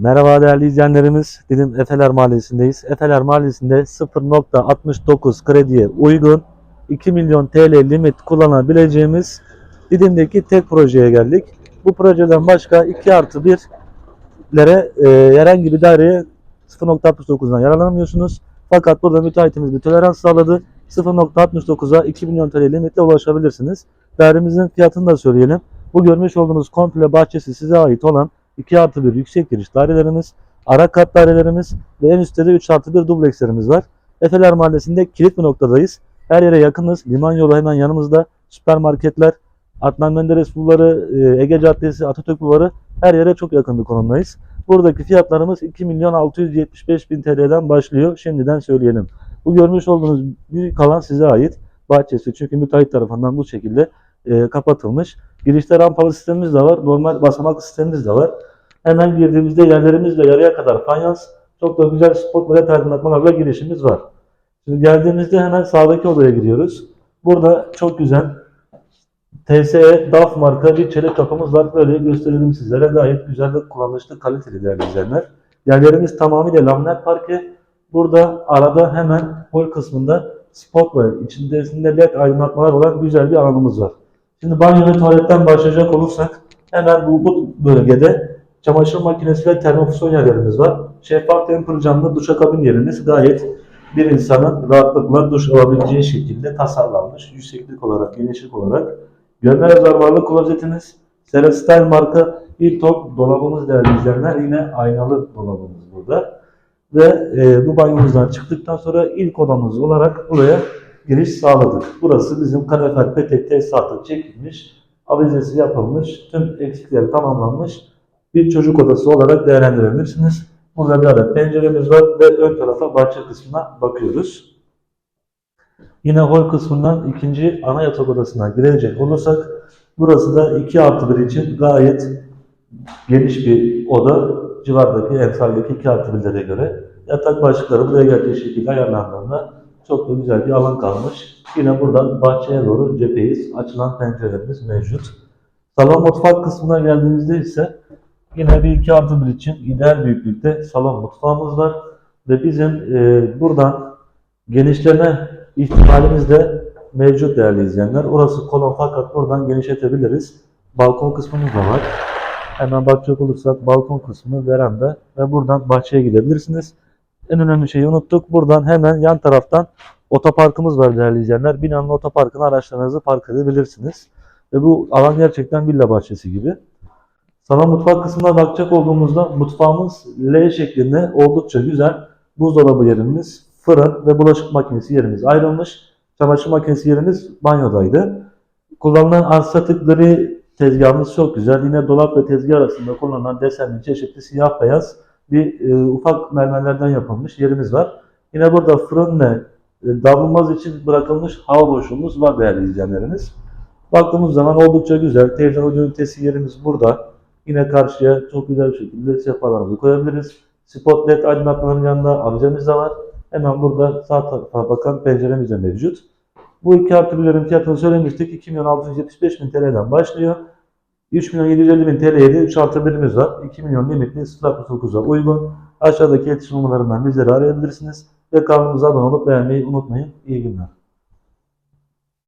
Merhaba değerli izleyenlerimiz. Dilim Efeler Mahallesi'ndeyiz. Efeler Mahallesi'nde 0.69 krediye uygun 2 milyon TL limit kullanabileceğimiz Didim'deki tek projeye geldik. Bu projeden başka 2 artı 1'lere e, herhangi bir daireye 0.69'dan yararlanamıyorsunuz. Fakat burada müteahhitimiz bir tolerans sağladı. 0.69'a 2 milyon TL limitle ulaşabilirsiniz. Dairemizin fiyatını da söyleyelim. Bu görmüş olduğunuz komple bahçesi size ait olan 2 artı 1 yüksek giriş dairelerimiz, ara kat dairelerimiz ve en üstte de 3 artı 1 dublekslerimiz var. Efeler Mahallesi'nde kilit bir noktadayız. Her yere yakınız. Liman yolu hemen yanımızda. Süpermarketler, Adnan Menderes Bulvarı, e, Ege Caddesi, Atatürk Bulvarı her yere çok yakın bir konumdayız. Buradaki fiyatlarımız 2 milyon 675 bin TL'den başlıyor. Şimdiden söyleyelim. Bu görmüş olduğunuz büyük alan size ait. Bahçesi çünkü müteahhit tarafından bu şekilde e, kapatılmış. Girişte rampalı sistemimiz de var. Normal basamaklı sistemimiz de var. Hemen girdiğimizde yerlerimizle yarıya kadar fayans. Çok da güzel spot led aydınlatmalarla girişimiz var. Şimdi geldiğimizde hemen sağdaki odaya giriyoruz. Burada çok güzel TSE DAF marka bir çelik kapımız var. Böyle gösterelim sizlere. Gayet güzel ve kullanışlı kaliteli değerli izleyenler. Yerlerimiz tamamıyla laminat parke. Burada arada hemen hol kısmında spot var. Led aydınlatmalar olan güzel bir alanımız var. Şimdi banyo ve tuvaletten başlayacak olursak hemen bu, bu bölgede çamaşır makinesi ve termofüzyon yerlerimiz var. Şeffaf temper camlı duşakabin yerimiz gayet bir insanın rahatlıkla duş alabileceği şekilde tasarlanmış. Yükseklik olarak, genişlik olarak. Gömme rezervuarlı klozetimiz. Serastyle marka bir top dolabımız değerli izleyenler. Yine aynalı dolabımız burada. Ve e, bu banyomuzdan çıktıktan sonra ilk odamız olarak buraya giriş sağladık. Burası bizim petek tesisatı çekilmiş, avizesi yapılmış, tüm eksikleri tamamlanmış bir çocuk odası olarak değerlendirebilirsiniz. Burada bir adet penceremiz var ve ön tarafa bahçe kısmına bakıyoruz. Yine hol kısmından ikinci ana yatak odasına girecek olursak burası da 2 artı 1 için gayet geniş bir oda civardaki emsaldeki 2 artı 1'lere göre. Yatak başlıkları buraya geldiği şekilde ayarlandığında çok da güzel bir alan kalmış. Yine buradan bahçeye doğru cepheyiz. Açılan pencerelerimiz mevcut. Salon mutfak kısmına geldiğimizde ise yine bir 2 artı 1 için ideal büyüklükte salon mutfağımız var. Ve bizim e, buradan genişleme ihtimalimiz de mevcut değerli izleyenler. Orası kolon fakat buradan genişletebiliriz. Balkon kısmımız da var. Hemen bakacak olursak balkon kısmı veranda ve buradan bahçeye gidebilirsiniz. En önemli şeyi unuttuk. Buradan hemen yan taraftan otoparkımız var değerli izleyenler. Binanın otoparkına araçlarınızı park edebilirsiniz. Ve bu alan gerçekten villa bahçesi gibi. Salon mutfak kısmına bakacak olduğumuzda mutfağımız L şeklinde oldukça güzel. Buzdolabı yerimiz, fırın ve bulaşık makinesi yerimiz ayrılmış. Çamaşır makinesi yerimiz banyodaydı. Kullanılan anstatik gri tezgahımız çok güzel. Yine dolap ve tezgah arasında kullanılan desenli çeşitli siyah beyaz bir e, ufak mermerlerden yapılmış yerimiz var. Yine burada fırın ve e, davulmaz için bırakılmış hava boşluğumuz var değerli izleyenlerimiz. Baktığımız zaman oldukça güzel. Televizyon ünitesi yerimiz burada. Yine karşıya çok güzel bir şekilde sehpalarımızı koyabiliriz. Spot led aydınlatmaların yanında avizemiz de var. Hemen burada sağ tarafa bakan penceremiz de mevcut. Bu iki artı birlerin fiyatını söylemiştik. 2 milyon 675 bin TL'den başlıyor. 3 milyon 750 bin TL'ye de 3 artı birimiz var. 2 milyon limitli 0.9'a uygun. Aşağıdaki iletişim numaralarından bizleri arayabilirsiniz. Ve kanalımıza abone olup beğenmeyi unutmayın. İyi günler.